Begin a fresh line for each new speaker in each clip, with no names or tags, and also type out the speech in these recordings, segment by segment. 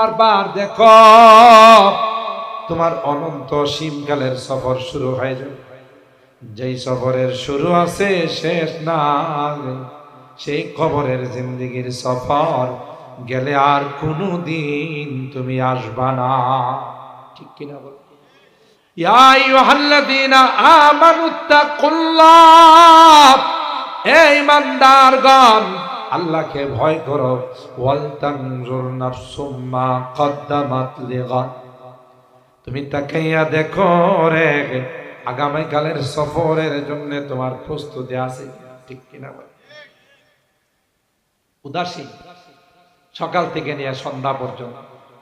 বারবার দেখো, তোমার অনন্ত সীমকালের সফর শুরু হয়ে যাবে। যেই সফরের শুরু আছে, শেষ না সেই কবরের জিন্দগির সফর গেলে আর কোনো দিন তুমি আসবা না। ঠিক কিনা বল? আইয়ুহাল্লাযীনা আমানুত্তাকুল্লাহ এই ইমানদারগণ আল্লাহকে ভয় করো। তুমি তাকাইয়া দেখো রে। আগামীকালের সফরের জন্য তোমার প্রস্তুতি আছে ঠিক কিনা উদাসীন। সকাল থেকে নিয়ে সন্ধ্যা পর্যন্ত,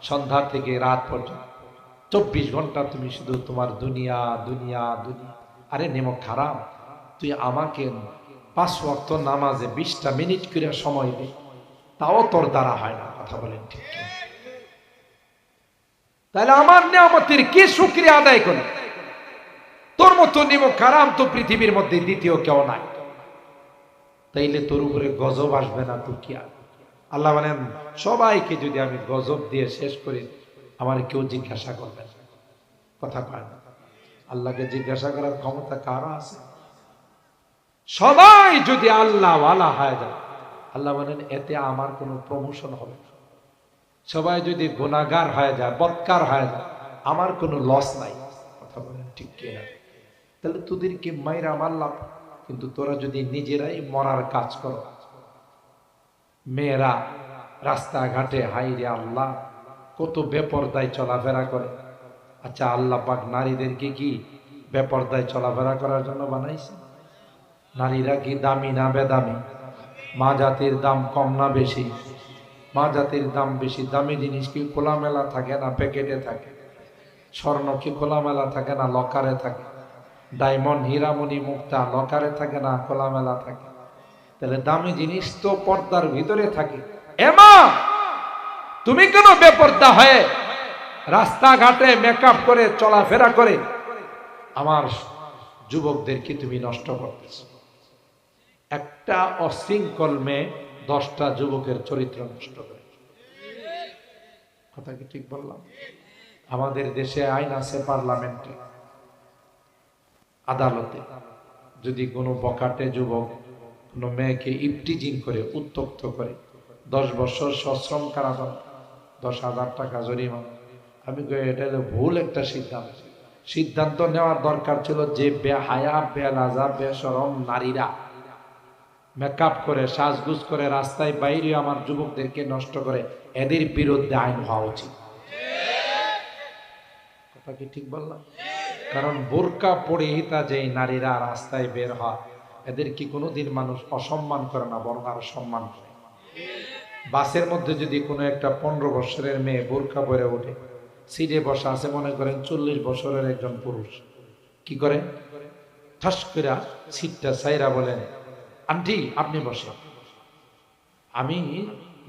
সন্ধ্যা থেকে রাত পর্যন্ত। চব্বিশ ঘণ্টা তুমি শুধু তোমার দুনিয়া দুনিয়া দুনিয়া। আরে নেমো খারাপ। তুই আমাকে পাঁচ ওয়াক্ত নামাজে বিশটা মিনিট করে সময় দে তাও তোর দ্বারা হয় না, কথা বলেন ঠিক তাহলে আমার নিয়ামতের কি শুক্রিয়া আদায় করে তোর মতো নিমক খারাপ তো পৃথিবীর মধ্যে দ্বিতীয় কেউ নাই। তাইলে তোর উপরে গজব আসবে না তো কি আল্লাহ বলেন, সবাইকে যদি আমি গজব দিয়ে শেষ করি, আমার কেউ জিজ্ঞাসা করবে কথা কয় না। আল্লাহকে জিজ্ঞাসা করার ক্ষমতা কারও আছে? সবাই যদি আল্লাহ ওয়ালা হয়ে যায়, আল্লাহ বলেন, এতে আমার কোনো প্রমোশন হবে না। সবাই যদি গুণাগার হয়ে যায়, বৎকার হয়ে যায়, আমার কোনো লস নাই। কথা বলেন ঠিক কিনা? তাহলে তোদেরকে মাইরা মারলাম, কিন্তু তোরা যদি নিজেরাই মরার কাজ করো। মেয়েরা রাস্তাঘাটে হাইরে আল্লাহ, কত বেপরদায় চলাফেরা করে। আচ্ছা আল্লাহ পাক নারীদেরকে কি বেপরদায় চলাফেরা করার জন্য বানাইছে? নারীরা কি দামি না বেদামি? মা জাতির দাম কম না বেশি? মা জাতির দাম বেশি, দামি জিনিস কি খোলামেলা থাকে না প্যাকেটে থাকে? স্বর্ণ কি খোলামেলা থাকে না লকারে থাকে? ডায়মন্ড, হীরামণি, মুক্তা লকারে থাকে না খোলামেলা থাকে? তাহলে দামি জিনিস তো পর্দার ভিতরে থাকে। এমা তুমি কেন বেপর্দা হয়ে রাস্তাঘাটে মেকআপ করে, চলাফেরা করে? আমার যুবকদেরকে তুমি নষ্ট করতেছ? একটা অশৃঙ্খল মেয়ে দশটা যুবকের চরিত্র নষ্ট করে। কথা কি ঠিক বললাম? আমাদের দেশে আইন আছে পার্লামেন্টে। আদালতে। যদি কোনো বকাটে যুবক কোনো মেয়েকে ইপটিজিং করে, উত্তপ্ত করে, দশ বছর সশ্রম কারাদণ্ড, দশ হাজার টাকা জরিমানা, আমি এটা হলো ভুল একটা সিদ্ধান্ত। সিদ্ধান্ত নেওয়ার দরকার ছিল যে বেহায়া বেলাজা বেসরম নারীরা। মেকআপ করে, সাজগুজ করে, রাস্তায় বাইরে আমার যুবকদেরকে নষ্ট করে, এদের বিরুদ্ধে আইন হওয়া উচিত। কথা কি ঠিক বললাম? কারণ বোরকা পরিহিতা যেই নারীরা রাস্তায় বের হয়, এদের কি কোনোদিন মানুষ অসম্মান করে না, বরং আরও সম্মান করে? বাসের মধ্যে যদি কোনো একটা পনেরো বছরের মেয়ে বোরকা পরে ওঠে, সিটে বসা আছে, মনে করেন চল্লিশ বছরের একজন পুরুষ, কি করে? ঠাস করে সিটটা সাইরা বলেন আন্টি, আপনি বসে আমি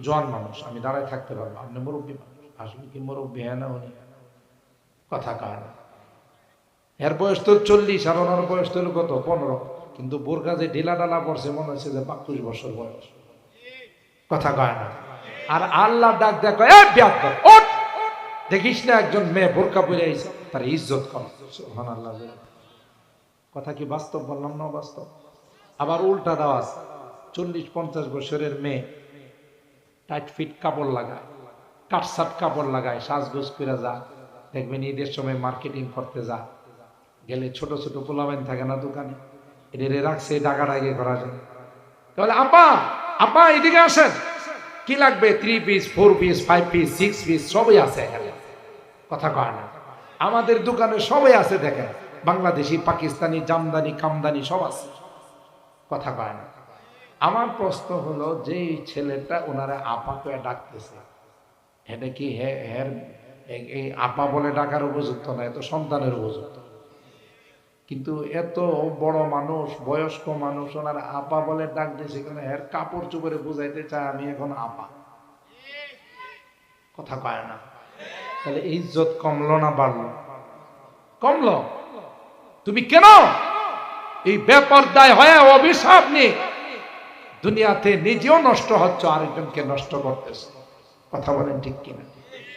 জোয়ান মানুষ, আমি দাঁড়ায় থাকতে পারব। আপনি মুরব্বী মানুষ। আসলে কি মুরব্বী? হ্যাঁ না, উনি কথা কয় না এর বয়স তো চল্লিশ, আর ওনার বয়স তো কত? পনেরো। কিন্তু বোরকা যে ঢিলা ডালা পড়ছে মনে হচ্ছে যে বাকুশ বছর বয়স। কথা কয় না। আর আল্লাহ ডাক দেখো দেখিস না একজন মেয়ে বোরকা পরে আইছে, তার ইজ্জত কর সুবহানাল্লাহ কথা কি বাস্তব বললাম না বাস্তব আবার উল্টা দেওয়া চল্লিশ, পঞ্চাশ বছরের মেয়ে টাইট ফিট কাপড় লাগায় কাটসাট কাপড় লাগায়, সাজগোজ করে যা দেখবেন ঈদের সময় মার্কেটিং করতে যা গেলে ছোট ছোট পোলাবেন থাকে না দোকানে। এদের রাখছে ডাকাডাকি করার জন্য তাহলে আপা আপা এদিকে আসেন। কি লাগবে? Three piece four piece five piece six piece সবই আছে এখানে। কথা কয় না। আমাদের দোকানে সবই আছে দেখেন। বাংলাদেশি, পাকিস্তানি, জামদানি, কামদানি সব আছে। কথা কয় না। আমার প্রশ্ন হলো যে ছেলেটা ওনারা আপা করে ডাকতেছে, এটা কি হের এই- আপা বলে ডাকার উপযুক্ত না এত সন্তানের উপযুক্ত। কিন্তু এত বড় মানুষ, বয়স্ক মানুষ, ওনারা আপা বলে ডাক দিয়েছে কেন এর কাপড় চোপড়ে বুঝাইতে চায়, আমি এখন আপা। কথা কয় না। তাহলে ইজ্জত কমলো না বাড়লো? কমলো? তুমি কেন? এই বেপর্দায় হয়ে অভিশাপ নিয়ে দুনিয়াতে নিজেও নষ্ট হচ্ছে, আরেকজনকে নষ্ট করতেছে। কথা বলেন ঠিক কিনা?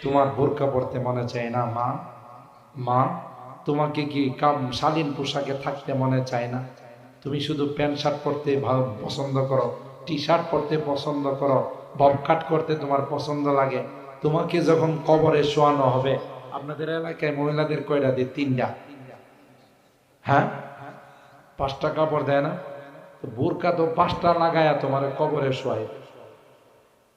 তোমার বোরকা পরতে মনে চায় না, মা? মা, তোমাকে কি কাম শালীন পোশাকে থাকতে মনে চায় না? তুমি শুধু প্যান্ট শার্ট পরতে পছন্দ করো টি শার্ট পরতে পছন্দ করো বব কাট করতে তোমার পছন্দ লাগে। তোমাকে যখন কবরে শোয়ানো হবে, আপনাদের এলাকায় মহিলাদের কয়টা? দিয়ে তিনটা। হ্যাঁ? পাঁচটা কাপড় দেয় না। বোরকা তো পাঁচটা লাগায়া তোমার কবরে শোয়াই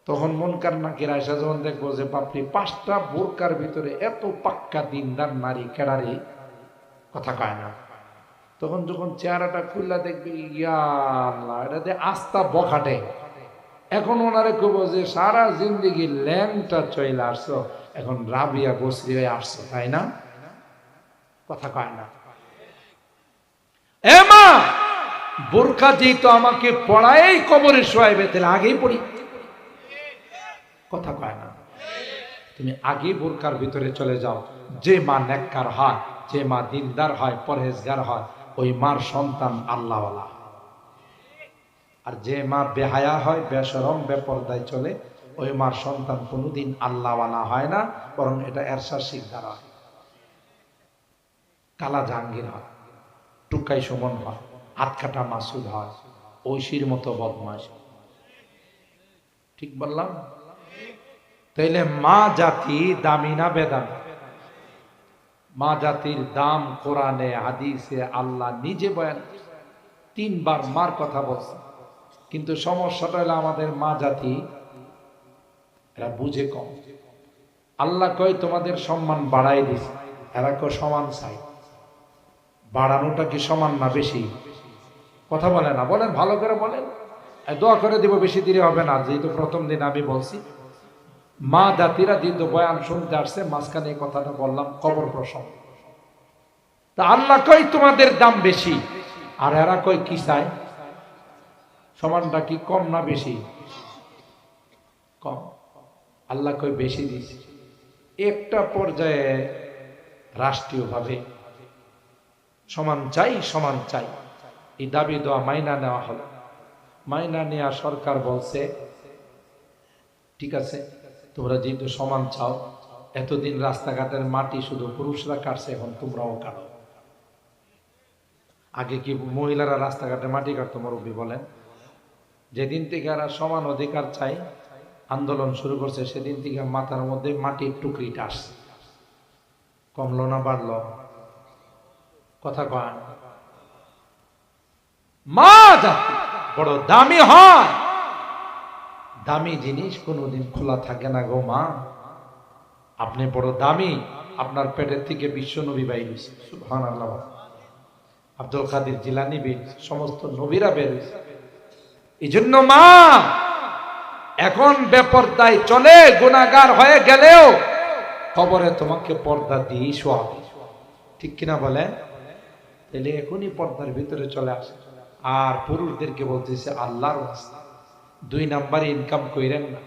তখন মনকার নাকির আয়সা যখন দেখব যে বাপরি, পাঁচটা বোরকার ভিতরে এত পাক্কা দিনদার নারী কেডারি? কথা কয় না। তখন যখন চেহারাটা খুললা দেখবি, ইয়া এটা দিয়ে আস্তা বখাটে। এখন ওনারে কব যে সারা জিন্দিগি ল্যাংটা চলে আসছো, এখন রাবিয়া বসরি হয়ে আসছো, তাই না? কথা কয় না। এ মা বোরকা যেহেতু আমাকে পড়াই কবরে শোয়াইবে, তাহলে আগেই পড়ি। কথা কয় না। তুমি আগে বোরকার ভিতরে চলে যাও। যে মা নেককার হয়, যে মা দিনদার হয়, পরহেজগার হয়, ওই মার সন্তান আল্লাহওয়ালা। আর যে মা বেহায়া হয়, বেসরম, বেপরদায় চলে, ওই মার সন্তান কোনোদিন আল্লাহওয়ালা হয় না, বরং এটা এরশার শিকদার হয়। কালা জাহাঙ্গীর হয়। টুকাই সুমন হয় আটকাটা মাসুদ হয়, ঐশীর মতো বদমাস ঠিক বললাম? তাইলে মা জাতি দামি না বেদামি? মা জাতির দাম কোরআনে, হাদিসে আল্লাহ নিজে বয়ান তিনবার মার কথা বলছে কিন্তু সমস্যাটা হলো আমাদের মা জাতি, এরা বুঝে কম। আল্লাহ কয়, তোমাদের সম্মান বাড়াই দিছে, এরা কয়, সমান চাই বাড়ানোটা কি সমান না বেশি? কথা বলে না। বলেন, ভালো করে বলেন। দোয়া করে দিব, বেশি দেরি হবে না, যেহেতু প্রথম দিন আমি বলছি। মা জাতিরা যেহেতু বয়ান শুনতে আসছে, মাঝখানে এই কথাটা বললাম, কবর প্রসঙ্গ। তা আল্লাহ কই তোমাদের দাম বেশি। আর এরা কই কি চায় সমানটা কি কম না বেশি? কম। আল্লাহ কই বেশি দিছে একটা পর্যায়ে রাষ্ট্রীয়ভাবে সমান চাই সমান চাই। এই দাবি দেওয়া মাইনা নেওয়া হলো। মাইনা নেওয়া সরকার বলছে, ঠিক আছে, তোমরা যেহেতু সমান চাও, এতদিন রাস্তাঘাটের মাটি শুধু পুরুষরা কাটছে, এখন তোমরাও কাটো। আগে কি মহিলারা রাস্তাঘাটে মাটি কাটতো, মুরব্বী বলেন? যেদিন থেকে এরা সমান অধিকার চাই, আন্দোলন শুরু করছে, সেদিন থেকে মাথার মধ্যে মাটির টুকরিটা আসছে। কমলো না, বাড়লো। কথা কয় মা বড় দামি হয়। দামি জিনিস কোনোদিন খোলা থাকে না গো মা। আপনি বড় দামি, আপনার পেটের থেকে বিশ্ব নবী আল্লাহ আব্দুল কাদের জিলানি বের সমস্ত নবীরা বের হয়েছে এই জন্য মা, এখন বেপর্দায় চলে গুণাগার হয়ে গেলেও খবরে তোমাকে পর্দা দিয়ে শোয়াবে। ঠিক কিনা বলে তাহলে এখনই পর্দার ভিতরে চলে আসে। আর পুরুষদেরকে বলতেছে, আল্লাহর দুই নাম্বারে ইনকাম কইরেন না।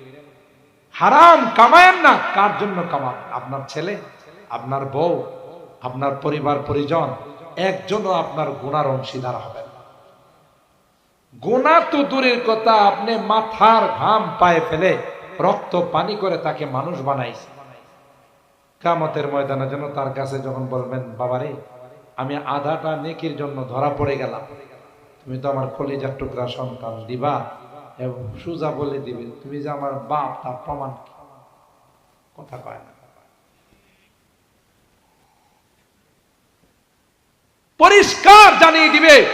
হারাম, কামায়েন না। কার জন্য কামান আপনার ছেলে, আপনার বউ, আপনার পরিবার, পরিজন, একজনও আপনার গুণার অংশীদার হবে না। গুণা তো দূরের কথা, আপনি মাথার ঘাম পায়ে ফেলে রক্ত, পানি করে তাকে মানুষ বানাইছে কামতের ময়দানে যেন তার কাছে যখন বলবেন, বাবারে আমি আধাটা নেকির জন্য ধরা পড়ে গেলাম। তুমি তো আমার কলিজার টুকরা সন্তান, দিবা? এবং, সুজা বলে দিবে, তুমি যে আমার বাপ, তার প্রমাণ কি? কথা কয় না। পরিষ্কার জানিয়ে দিবে,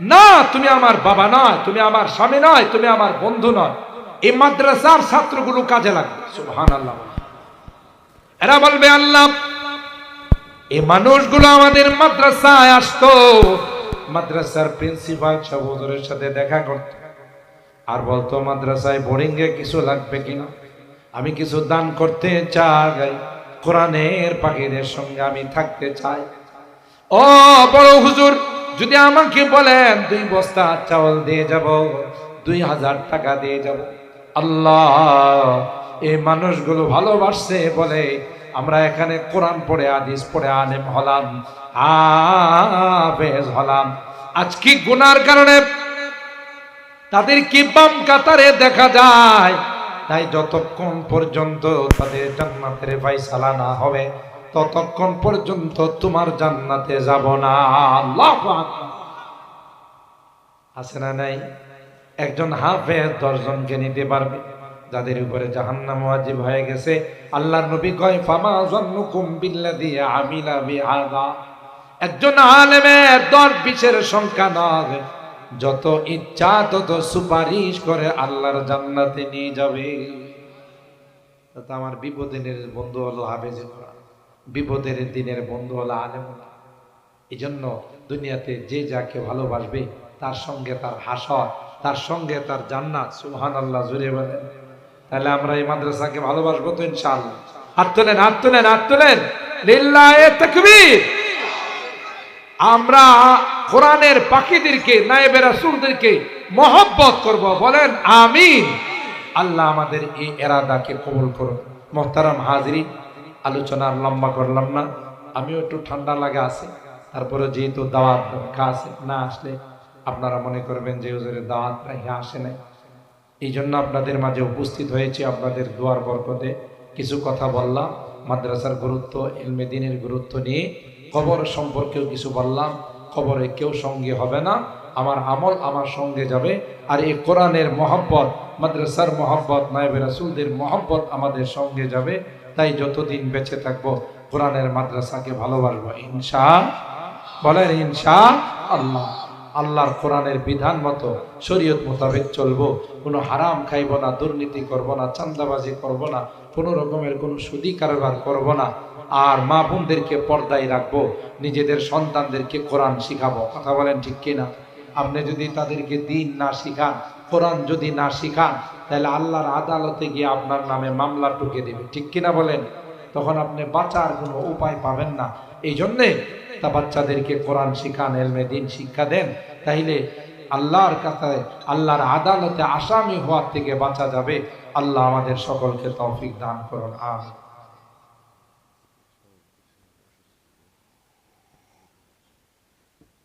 না, তুমি আমার বাবা নয়, তুমি আমার স্বামী নয়, তুমি আমার বন্ধু নয়। এই মাদ্রাসার ছাত্রগুলো কাজে লাগবে। সুবহান আল্লাহ এরা বলবে, আল্লাহ এই মানুষগুলো আমাদের মাদ্রাসায় আসতো। মাদ্রাসার প্রিন্সিপাল সাহুদরের সাথে দেখা করতো। আর বলতো, মাদ্রাসায় বোরিং এ কিছু লাগবে কিনা? আমি কিছু দান করতে চাই। কোরআনের পাখিদের সঙ্গে আমি থাকতে চাই। ও বড় হুজুর, যদি আমাকে বলেন দুই বস্তা চাউল দিয়ে যাব, দুই হাজার টাকা দিয়ে যাব। আল্লাহ, এই মানুষগুলো ভালোবাসছে বলে আমরা এখানে কোরআন পড়ে আদিস পড়ে, আলেম হলাম, হাফেজ হলাম। আজকে গুনার কারণে তাদের কি বাম কাতারে দেখা যায়? তাই যতক্ষণ পর্যন্ত তাদের জান্নাতের ফাইসালা না হবে, ততক্ষণ পর্যন্ত তোমার জান্নাতে যাব না। আছে না নাই? একজন হাফেজ দশজনকে নিতে পারবে। যাদের উপরে জাহান্নাম ওয়াজিব হয়ে গেছে, আল্লাহর নবী কয়, ফামা জন্নুকুম বিল্লাযী আমিলা বিহাদা। একজন আলেমের দশ বিশের সংখ্যা নয়। যত ইচ্ছা, তত সুপারিশ করে আল্লাহর জান্নাতে নিয়ে যাবে। তো আমার বিপদের বন্ধু হলো কোরআন বিপদের দিনের বন্ধু হলো আলেম এই জন্য দুনিয়াতে যে যাকে ভালোবাসবে, তার সঙ্গে তার হাসর, তার সঙ্গে তার জান্নাত সুহান আল্লাহ জুড়ে বলেন। তাহলে আমরা এই মাদ্রাসাকে ভালোবাসবো তো ইনশাআল্লাহ। হাত তোলেন হাত তোলেন হাত তোলেন। আমরা কোরআনের পাখিদেরকে, নায়েবে রাসূলদেরকে মহব্বত করব। বলেন, আমিন। আল্লাহ আমাদের এই এরাদাকে কবুল করুন। মোহতারাম হাজরি আলোচনা আর লম্বা করলাম না। আমিও একটু ঠান্ডা লাগা আছে। তারপরে যেহেতু দাওয়াত আছে না আসলে আপনারা মনে করবেন যে হুজুরের দাওয়াত রাখা আসে নাই। এই জন্য আপনাদের মাঝে উপস্থিত হয়েছে, আপনাদের দুয়ার বরকতে। কিছু কথা বললাম, মাদ্রাসার গুরুত্ব, এলমে দিনের গুরুত্ব নিয়ে। কবর সম্পর্কেও কিছু বললাম, কবরে কেউ সঙ্গে হবে না। আমার আমল আমার সঙ্গে যাবে। আর এই কোরআনের মহব্বত, মাদ্রাসার মহব্বত, নায়েবে রাসুলদের মহব্বত আমাদের সঙ্গে যাবে। তাই যতদিন বেঁচে থাকব, কোরআনের মাদ্রাসাকে ভালোবাসবো, ইনশা, বলেন ইনশা আল্লাহ। আল্লাহর কোরআনের বিধান মতো, শরীয়ত মোতাবেক চলবো। কোনো হারাম খাইব না, দুর্নীতি করব না চান্দাবাজি করব না, কোনো রকমের কোনো সুদি কারবার করব না। আর মা বোনদেরকে পর্দায় রাখব, নিজেদের সন্তানদেরকে কোরআন শিখাবো। কথা বলেন ঠিক কিনা? আপনি যদি তাদেরকে দিন না শিখান, কোরআন যদি না শিখান, তাহলে আল্লাহর আদালতে গিয়ে আপনার নামে মামলা টুকে দেবে। ঠিক কিনা বলেন? তখন আপনি বাঁচার কোনো উপায় পাবেন না। এই জন্যে তা বাচ্চাদেরকে কোরআন শিখান, এলমে দিন শিক্ষা দেন, তাহলে আল্লাহর কাছে, আল্লাহর আদালতে আসামি হওয়ার থেকে বাঁচা যাবে। আল্লাহ আমাদের সকলকে তৌফিক দান করুন, আমিন।